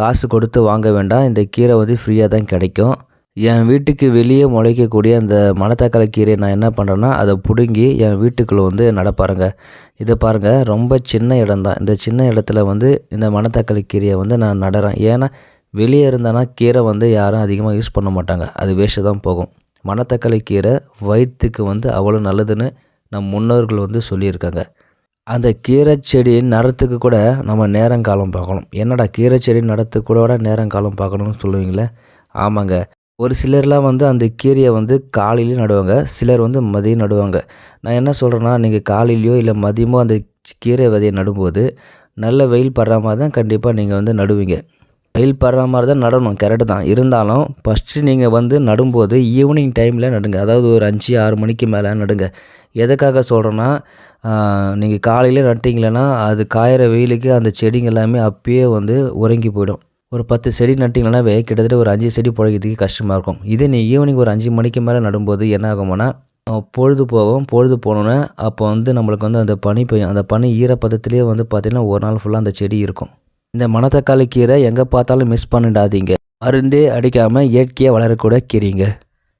காசு கொடுத்து வாங்க வேண்டாம். இந்த கீரை வந்து ஃப்ரீயாக தான் கிடைக்கும். என் வீட்டுக்கு வெளியே முளைக்கக்கூடிய அந்த மணத்தக்காளி கீரையை நான் என்ன பண்ணுறேன்னா அதை பிடுங்கி என் வீட்டுக்குள்ளே வந்து நடப்பாருங்க. இதை பாருங்கள் ரொம்ப சின்ன இடம் தான் இந்த சின்ன இடத்துல வந்து இந்த மணத்தக்காளி கீரையை வந்து நான் நடுறேன். ஏன்னா வெளியே இருந்தேன்னா கீரை வந்து யாரும் அதிகமாக யூஸ் பண்ண மாட்டாங்க. அது வேஸ்ட்டு தான் போகும். மணத்தக்காளி கீரை வயிற்றுக்கு வந்து அவ்வளோ நல்லதுன்னு நம் முன்னோர்கள் வந்து சொல்லியிருக்காங்க. அந்த கீரை செடி நடுறதுக்கு கூட நம்ம நேரங்காலம் பார்க்கணும். என்னடா கீரை செடி நடத்துக்கு கூட நேரங்காலம் பார்க்கணும்னு சொல்லுவீங்களே? ஆமாங்க. ஒரு சிலர்லாம் வந்து அந்த கீரையை வந்து காலையிலையும் நடுவாங்க. சிலர் வந்து மதியம் நடுவாங்க. நான் என்ன சொல்கிறேன்னா நீங்கள் காலையிலையோ இல்லை மதியமோ அந்த கீரை விதையை நடும்போது நல்ல வெயில் படுற மாதிரி தான் கண்டிப்பாக நீங்கள் வந்து நடுவீங்க. வெயில் படுற மாதிரி தான் நடணும் கரெக்டு தான். இருந்தாலும் ஃபஸ்ட்டு நீங்கள் வந்து நடும்போது ஈவினிங் டைமில் நடுங்க. அதாவது ஒரு அஞ்சு ஆறு மணிக்கு மேலே நடுங்க. எதுக்காக சொல்கிறேன்னா நீங்கள் காலையில் நட்டிங்களேன்னா அது காயிற வெயிலுக்கு அந்த செடிங்க எல்லாமே அப்பயே வந்து உறங்கி போயிடும். ஒரு பத்து செடி நட்டிங்களாவே கிட்டத்தட்ட ஒரு அஞ்சு செடி பிழைக்கிறதுக்கு கஷ்டமாக இருக்கும். இதே நீ ஈவினிங் ஒரு அஞ்சு மணிக்கு மேலே நடும்போது என்ன ஆகும்னா பொழுது போகும். பொழுது போனோன்னே அப்போ வந்து நம்மளுக்கு வந்து அந்த பனி பெய்யும். அந்த பனி ஈரப்பதத்திலே வந்து பார்த்திங்கன்னா ஒரு நாள் ஃபுல்லாக அந்த செடி இருக்கும். இந்த மணத்தக்காளி கீரை எங்கே பார்த்தாலும் மிஸ் பண்ணிடாதீங்க. மருந்தே அடிக்காமல் இயற்கையாக வளரக்கூட கீரைங்க